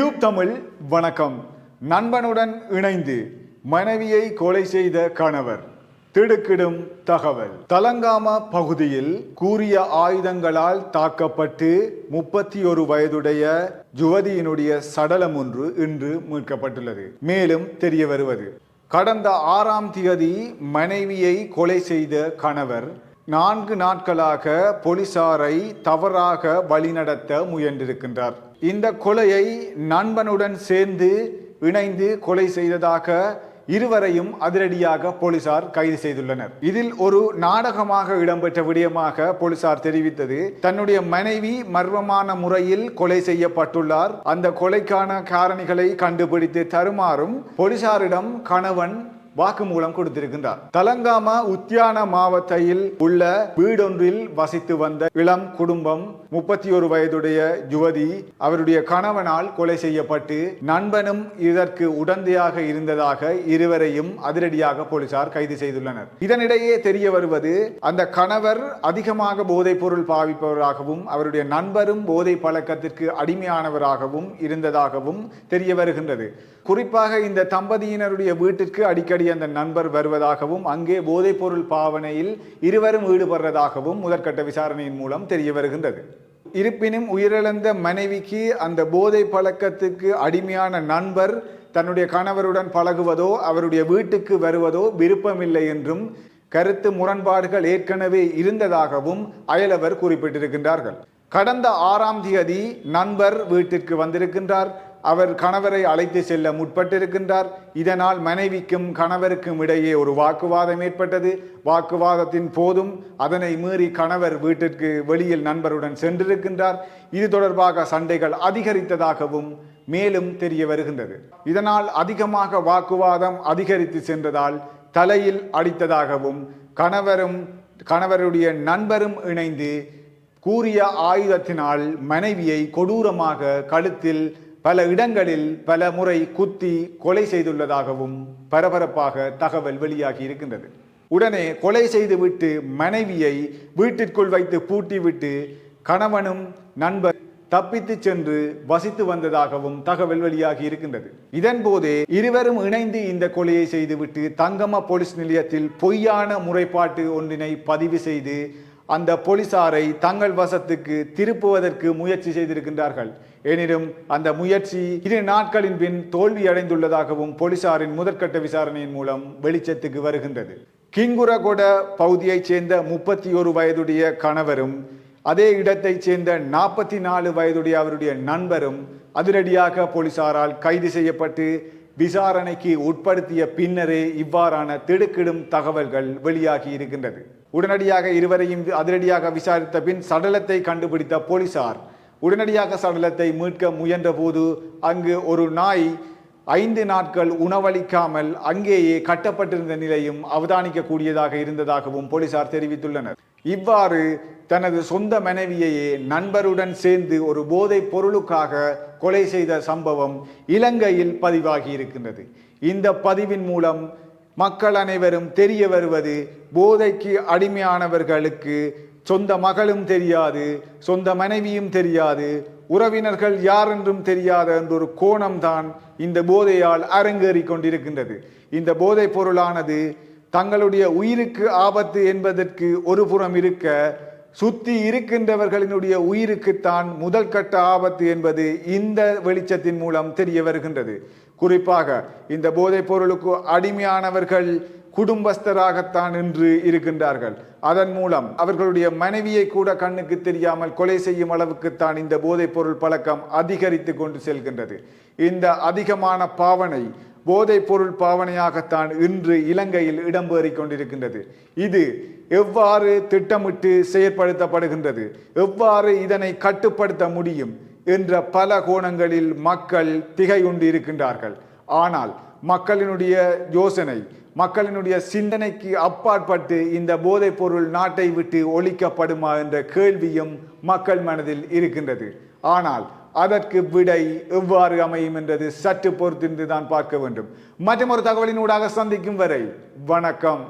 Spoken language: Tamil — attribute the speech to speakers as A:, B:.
A: யூப் தமிழ் வணக்கம் நண்பனுடன் இணைந்து மனைவியை கொலை செய்த கணவர் திடுக்கிடும் தகவல் தலங்காம பகுதியில் கூறிய ஆயுதங்களால் தாக்கப்பட்டு முப்பத்தி ஒரு வயதுடைய யுவதியினுடைய சடலம் ஒன்று இன்று மீட்கப்பட்டுள்ளது மேலும் தெரிய வருவது கடந்த ஆறாம் தேதி மனைவியை கொலை செய்த கணவர் நான்கு நாட்களாக போலீசாரை தவறாக வழிநடத்த முயன்றிருக்கின்றார் இந்த கொலையை நண்பனுடன் சேர்ந்து இணைந்து கொலை செய்ததாக இருவரையும் அதிரடியாக போலீசார் கைது செய்துள்ளனர் இதில் ஒரு நாடகமாக இடம்பெற்ற விடயமாக போலீசார் தெரிவித்தது தன்னுடைய மனைவி மர்மமான முறையில் கொலை செய்யப்பட்டுள்ளார் அந்த கொலைக்கான காரணிகளை கண்டுபிடித்து தருமாறும் போலீசாரிடம் கணவன் வாக்குமூலம் கொடுத்திருக்கின்றார் தலங்காமா உத்தியான மாவட்டத்தில் உள்ள வீடொன்றில் வசித்து வந்த இளம் குடும்பம் முப்பத்தி ஒரு வயதுடைய யுவதி அவருடைய கணவனால் கொலை செய்யப்பட்டு நண்பனும் இதற்கு உடந்தையாக இருந்ததாக இருவரையும் அதிரடியாக போலீசார் கைது செய்துள்ளனர் இதனிடையே தெரிய வருவது அந்த கணவர் அதிகமாக போதைப் பொருள் பாவிப்பவராகவும் அவருடைய நண்பரும் போதை பழக்கத்திற்கு அடிமையானவராகவும் இருந்ததாகவும் தெரிய வருகின்றது குறிப்பாக இந்த தம்பதியினருடைய வீட்டிற்கு அடிக்கடி அந்த நண்பர் வருவதாகவும் அங்கே பொருள் பாவனையில் இருவரும் ஈடுபடுறதாகவும் முதற்கட்ட விசாரணையின் மூலம் தெரிய வருகின்றது இருப்பினும் உயிரிழந்த மனைவிக்கு அந்த போதை பழக்கத்துக்கு அடிமையான நண்பர் தன்னுடைய கணவருடன் பழகுவதோ அவருடைய வீட்டுக்கு வருவதோ விருப்பமில்லை என்றும் கருத்து முரண்பாடுகள் ஏற்கனவே இருந்ததாகவும் அயலவர் குறிப்பிட்டிருக்கின்றார்கள் கடந்த ஆறாம் தேதி நண்பர் வீட்டிற்கு வந்திருக்கின்றார் அவர் கணவரை அழைத்து செல்ல முற்பட்டிருக்கின்றார் இதனால் மனைவிக்கும் கணவருக்கும் இடையே ஒரு வாக்குவாதம் ஏற்பட்டது வாக்குவாதத்தின் போதும் அதனை மீறி கணவர் வீட்டிற்கு வெளியில் நண்பருடன் சென்றிருக்கின்றார் இது தொடர்பாக சண்டைகள் அதிகரித்ததாகவும் மேலும் தெரிய வருகின்றது இதனால் அதிகமாக வாக்குவாதம் அதிகரித்து சென்றதால் தலையில் அடித்ததாகவும் கணவரும் கணவருடைய நண்பரும் இணைந்து கூறிய ஆயுதத்தினால் மனைவியை கொடூரமாக கழுத்தில் பல இடங்களில் பல முறை குத்தி கொலை செய்துள்ளதாகவும் பரபரப்பாக தகவல் வெளியாகி இருக்கின்றது உடனே கொலை செய்துவிட்டு மனைவியை வீட்டிற்குள் வைத்து பூட்டிவிட்டு கணவனும் நண்பர் தப்பித்து சென்று வசித்து வந்ததாகவும் தகவல் வெளியாகி இருக்கின்றது இதன் போதே இருவரும் இணைந்து இந்த கொலையை செய்துவிட்டு தங்கம்மா போலீஸ் நிலையத்தில் பொய்யான முறைப்பாட்டு ஒன்றினை பதிவு செய்து அந்த போலீசாரை தங்கள் வசத்துக்கு திருப்புவதற்கு முயற்சி செய்திருக்கின்றார்கள் எனினும் அந்த முயற்சி இரு நாட்களின் பின் தோல்வியடைந்துள்ளதாகவும் போலீசாரின் முதற்கட்ட விசாரணையின் மூலம் வெளிச்சத்துக்கு வருகின்றது கிங்குரகொட பகுதியைச் சேர்ந்த முப்பத்தி ஒரு வயதுடைய கணவரும் அதே இடத்தைச் சேர்ந்த நாற்பத்தி நாலு வயதுடைய அவருடைய நண்பரும் அதிரடியாக போலீசாரால் கைது செய்யப்பட்டு விசாரணைக்கு உட்படுத்திய பின்னரே இவ்வாறான திடுக்கிடும் தகவல்கள் வெளியாகி இருக்கின்றது உடனடியாக இருவரையும் அதிரடியாக விசாரித்த பின் சடலத்தை கண்டுபிடித்த போலீசார் உடனடியாக சடலத்தை மீட்க முயன்றபோது அங்கு ஒரு நாய் ஐந்து நாட்கள் உணவளிக்காமல் அங்கேயே கட்டப்பட்டிருந்த நிலையும் அவதானிக்கக்கூடியதாக இருந்ததாகவும் போலீசார் தெரிவித்துள்ளனர் இவ்வாறு தனது சொந்த மனைவியையே நண்பருடன் சேர்ந்து ஒரு போதைப் பொருளுக்காக கொலை செய்த சம்பவம் இலங்கையில் பதிவாகி இருக்கின்றது இந்த பதிவின் மூலம் மக்கள் அனைவரும் தெரிய வருவது போதைக்கு அடிமையானவர்களுக்கு சொந்த மகளும் தெரியாது சொந்த மனைவியும் தெரியாது உறவினர்கள் யார் என்றும் தெரியாத என்ற ஒரு கோணம்தான் இந்த போதையால் அரங்கேறி கொண்டிருக்கின்றது இந்த போதை பொருளானது தங்களுடைய உயிருக்கு ஆபத்து என்பதற்கு ஒரு புறம் இருக்க சுத்தி இருக்கின்றவர்களினுடைய உயிருக்குத்தான் முதல் கட்ட ஆபத்து என்பது இந்த வெளிச்சத்தின் மூலம் தெரிய வருகின்றது குறிப்பாக இந்த போதைப் பொருளுக்கு அடிமையானவர்கள் குடும்பஸ்தராகத்தான் இன்று இருக்கின்றார்கள் அதன் மூலம் அவர்களுடைய மனைவியை கூட கண்ணுக்கு தெரியாமல் கொலை செய்யும் அளவுக்குத்தான் இந்த போதைப் பொருள் பழக்கம் அதிகரித்து கொண்டு செல்கின்றது இந்த அதிகமான பாவனை போதைப் பொருள் பாவனையாகத்தான் இன்று இலங்கையில் இடம்பெறிக் கொண்டிருக்கின்றது இது எவ்வாறு திட்டமிட்டு செயற்படுத்தப்படுகின்றது எவ்வாறு இதனை கட்டுப்படுத்த முடியும் என்ற பல கோணங்களில் மக்கள் திகையுண்டு இருக்கின்றார்கள் ஆனால் மக்களினுடைய யோசனை மக்களினுடைய சிந்தனைக்கு அப்பாற்பட்டு இந்த போதைப் பொருள் நாட்டை விட்டு ஒழிக்கப்படுமா என்ற கேள்வியும் மக்கள் மனதில் இருக்கின்றது ஆனால் அதற்கு விடை எவ்வாறு அமையும் என்றது சற்று பொறுத்திருந்து தான் பார்க்க வேண்டும் மற்றும் ஒரு தகவலின் ஊடாக சந்திக்கும் வரை வணக்கம்